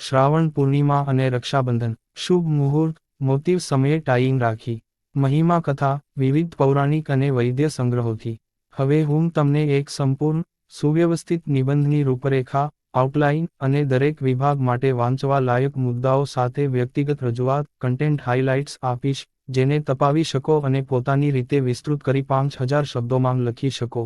શ્રાવણ પૂર્ણિમા અને રક્ષાબંધન. શુભ મુહૂર્ત, મોતિવ સમયે ટાઈંગ રાખી. મહિમા કથા, વિવિધ પૌરાણિક અને વૈદ્ય સંગ્રહોથી. હવે હું તમને એક સંપૂર્ણ, સુવ્યવસ્થિત નિબંધની રૂપરેખા આઉટલાઇન અને દરેક વિભાગ માટે વાંચવા લાયક મુદ્દાઓ સાથે વ્યક્તિગત રજૂઆત કન્ટેન્ટ હાઇલાઇટ્સ આપીશ, જેને તપાવી શકો અને પોતાની રીતે વિસ્તૃત કરી પાંચ હજાર શબ્દોમાં લખી શકો.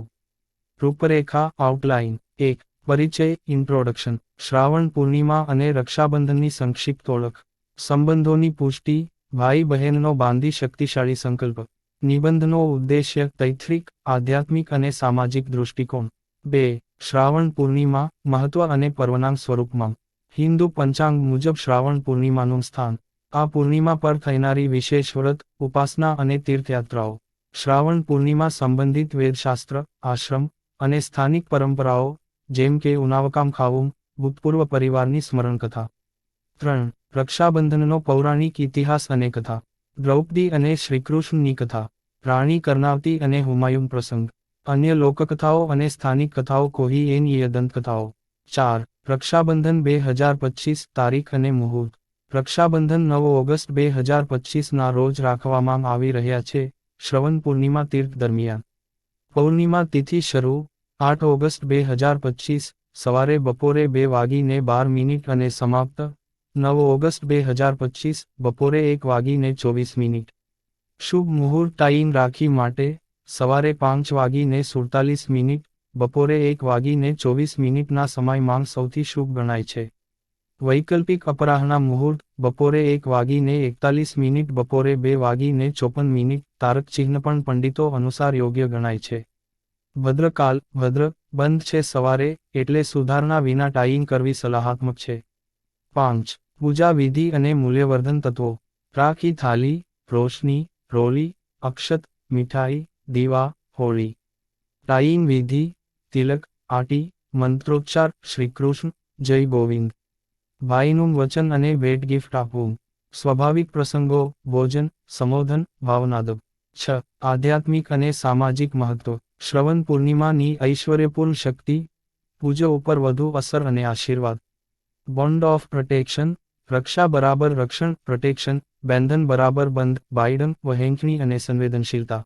રૂપરેખા આઉટલાઇન એક પરિચય ઇન્ટ્રોડક્શન શ્રાવણ પૂર્ણિમા અને રક્ષાબંધનની સંક્ષિપ્ત ઓળખ, સંબંધોની પુષ્ટિ, ભાઈ બહેનનો બાંધી શક્તિશાળી સંકલ્પ, નિબંધનો ઉદ્દેશ્ય તૈથ્રિક આધ્યાત્મિક અને સામાજિક દૃષ્ટિકોણ. બે, શ્રાવણ પૂર્ણિમા, મહત્વ અને પર્વનામ સ્વરૂપમાં. હિન્દુ પંચાંગ મુજબ શ્રાવણ પૂર્ણિમાનું સ્થાન. આ પૂર્ણિમા પર થનારી વિશેષ વ્રત, ઉપાસના અને તીર્થયાત્રાઓ. શ્રાવણ પૂર્ણિમા સંબંધિત વેદશાસ્ત્ર, આશ્રમ અને સ્થાનિક પરંપરાઓ જેમ કે ઉનાવકામ ખાવું, ભૂતપૂર્વ પરિવારની સ્મરણ કથા ત્રણ, રક્ષાબંધનનો પૌરાણિક ઇતિહાસ અને કથા. દ્રૌપદી અને શ્રીકૃષ્ણની કથા. રાણી કર્ણાવતી અને હુમાયુન પ્રસંગ. અન્ય લોકકથાઓ અને સ્થાનિક કથાઓ કોહી એન દંતકથાઓ ચાર, રક્ષાબંધન બે હજાર પચીસ તારીખ અને મુહૂર્ત. રક્ષાબંધન નવ ઓગસ્ટ બે હજાર પચીસના રોજ રાખવામાં આવી રહ્યા છે, શ્રવણ પૂર્ણિમા તીર્થ દરમિયાન. પૌર્ણિમા તિથિ શરૂ આઠ ઓગસ્ટ બે હજાર પચીસ, સવારે બપોરે બે વાગીને બાર મિનિટ અને સમાપ્ત. નવ ઓગસ્ટ બે હજાર પચીસ, બપોરે એક વાગીને ચોવીસ મિનિટ. શુભ મુહૂર્ત ટાઈમ રાખી માટે, સવારે પાંચ વાગીને સુડતાલીસ મિનિટ, બપોરે એક વાગીને ચોવીસ મિનિટના સમયમાં સૌથી શુભ ગણાય છે. વૈકલ્પિક અપરાહના મુહૂર્ત, બપોરે એક વાગીને એકતાલીસ મિનિટ, બપોરે બે વાગીને ચોપન મિનિટ, તારક ચિહ્ન પણ પંડિતો અનુસાર યોગ્ય ગણાય છે. ભદ્રકાલ, ભદ્ર, બંધ છે સવારે, એટલે સુધારણા વિના ટાઈંગ કરવી સલાહાત્મક છે. પાંચ, પૂજા વિધિ અને મૂલ્યવર્ધન તત્વો. રાખી થાલી, રોશની, રોલી, અક્ષત, મીઠાઈ, દીવા, હોળી. ટાઈંગ વિધિ, તિલક, આટી, મંત્રોચ્ચાર, શ્રીકૃષ્ણ, જય ગોવિંદ. ભાઈનું વચન અને ભેટ ગિફ્ટ આપવું. સ્વાભાવિક પ્રસંગો, ભોજન, સંબોધન, ભાવનાદબ. છ, આધ્યાત્મિક અને સામાજિક મહત્વ. શ્રવણ પૂર્ણિમાની ઐશ્વર્યપૂર્ણ શક્તિ, પૂજો ઉપર વધુ અસર અને આશીર્વાદ. બોન્ડ ઓફ પ્રોટેક્શન રક્ષા બરાબર રક્ષણ પ્રોટેક્શન બેંધન બરાબર બંધ બાઇડન વહેંચણી અને સંવેદનશીલતા.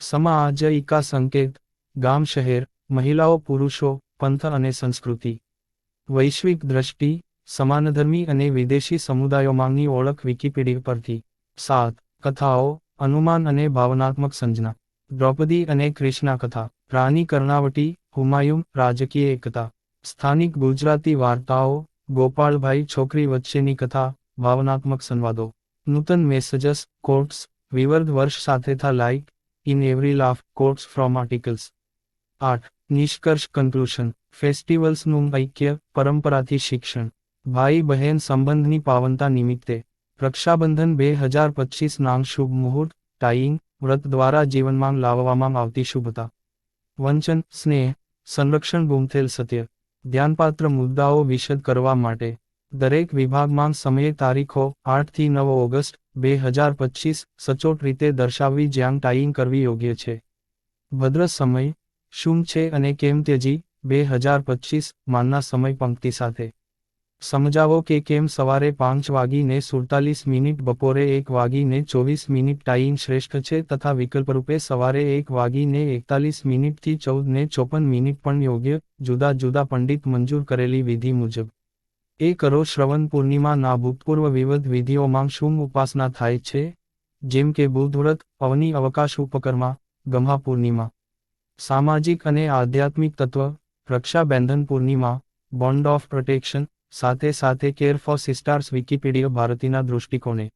સમાજયિકા સંકેત, ગામ, શહેર, મહિલાઓ, પુરુષો, પંથ અને સંસ્કૃતિ. વૈશ્વિક દ્રષ્ટિ, સમાનધર્મી અને વિદેશી સમુદાયોમાંની ઓળખ વિકિપીડિયા પરથી. સાત, કથાઓ, અનુમાન અને ભાવનાત્મક સંજના દ્રૌપદી અને કૃષ્ણા કથા રાની કર્ણાવટી હુમાયુમ રાજકીય એકતા, સ્થાનિક ગુજરાતી વાર્તાઓ ગોપાળભાઈ છોકરી વચ્ચેની કથા, ભાવનાત્મક સંવાદો, નૂતન મેસેજસ કોટ્સ વિવર્ધ વર્ષ સાથે થા like in every laugh quotes from articles આઠ, નિષ્કર્ષ કન્ક્લુશન ફેસ્ટિવલ્સનું ઐક્ય, પરંપરાથી શિક્ષણ, ભાઈ બહેન સંબંધની પાવનતા નિમિત્તે, રક્ષાબંધન બે હજાર પચીસ નામ શુભ મુહૂર્ત ટાઈંગ વ્રત દ્વારા જીવનમાં લાવવામાં આવતી શુભતા. વંચન, સ્નેહ, સંરક્ષણ, ગુમથેલ સત્ય, ધ્યાનપાત્ર મુદ્દાઓ વિશદ કરવા માટે, દરેક વિભાગમાં સમયે તારીખો આઠથી નવ ઓગસ્ટ, બે હજાર પચીસ, સચોટ રીતે દર્શાવવી જ્યાં ટાઈંગ કરવી યોગ્ય છે. ભદ્ર સમય, શું છે અને કેમ તેજી બે હજાર પચીસ, માનના સમય, પંક્તિ સાથે. સમજાવો કે કેમ સવારે પાંચ વાગીને સુડતાલીસ મિનિટ, બપોરે એક વાગીને ચોવીસ મિનિટ ટાઈમ શ્રેષ્ઠ છે તથા વિકલ્પરૂપે સવારે એક વાગીને એકતાલીસ મિનિટથી ચૌદ ને ચોપન મિનિટ પણ યોગ્ય, જુદા જુદા પંડિત મંજૂર કરેલી વિધિ મુજબ. એ કરો, શ્રવણ પૂર્ણિમાના ભૂતપૂર્વ વિવિધ વિધિઓમાં શું ઉપાસના થાય છે? જેમ કે બુધવ્રત અવની અવકાશ ઉપકરમા, ગમ્હા પૂર્ણિમા. સામાજિક અને આધ્યાત્મિક તત્વ, રક્ષાબંધન પૂર્ણિમા, બોન્ડ ઓફ પ્રોટેક્શન સાથે સાથે કેર ફોર સિસ્ટાર્સ વિકિપીડિયા ભારતીના દૃષ્ટિકોણે.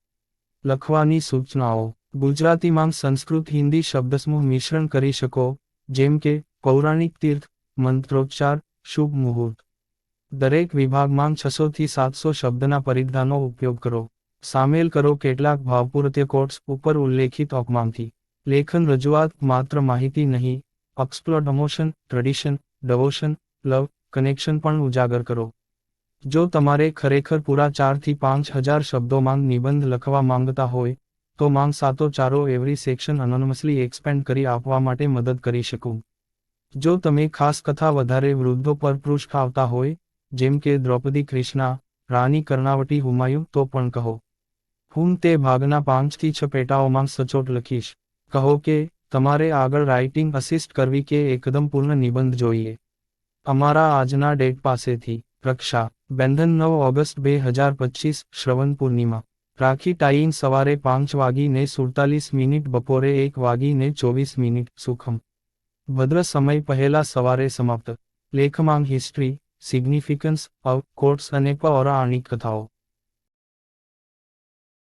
લખવાની સૂચનાઓ. ગુજરાતીમાં સંસ્કૃત હિન્દી શબ્દસમૂહ મિશ્રણ કરી શકો, જેમ કે, પૌરાણિક તીર્થ, મંત્રોચ્ચાર, શુભ મુહૂર્ત. દરેક વિભાગમાં છસોથી સાતસો શબ્દના પરિધાનો ઉપયોગ કરો. સામેલ કરો કેટલાક ભાવપૂર્ત્ય કોટ્સ ઉપર ઉલ્લેખિત ઓકમાંથી. લેખન રજૂઆત માત્ર માહિતી નહીં. Explore ડમોશન tradition devotion love connection પણ ઉજાગર કરો. જો તમારે ખરેખર પૂરા ચારથી પાંચ હજાર શબ્દોમાં નિબંધ લખવા માંગતા હોય, તો માંગ સાતો ચારો એવરી સેક્શન અનોનમસલી એક્સપેન્ડ કરી આપવા માટે મદદ કરી શકું. જો તમે ખાસ કથા વધારે વૃદ્ધો પર પૃષ્ઠ આવતા હોય, જેમ કે દ્રૌપદી કૃષ્ણા રાની કર્ણાવટી હુમાયું, તો પણ કહો. હું તે ભાગના પાંચથી છ પેટાઓમાં સચોટ લખીશ. કહો કે, તમારે આગળ રાઇટિંગ અસિસ્ટ કરવી કે એકદમ પૂર્ણ નિબંધ જોઈએ. અમારા આજના ડેટ પાસેથી. રક્ષા, બેંધન નવ ઓગસ્ટ બે હજાર પચીસ, શ્રવણ પૂર્ણિમા. રાખી ટાઈમ સવારે પાંચ વાગીને સુડતાલીસ મિનિટ, બપોરે એક વાગીને ચોવીસ મિનિટ, સુખમ. ભદ્ર સમય પહેલા સવારે સમાપ્ત. લેખમાંગ હિસ્ટ્રી સિગ્નિફિકન્સ ઓફ કોર્ટ્સ અને પૌરાણિક કથાઓ.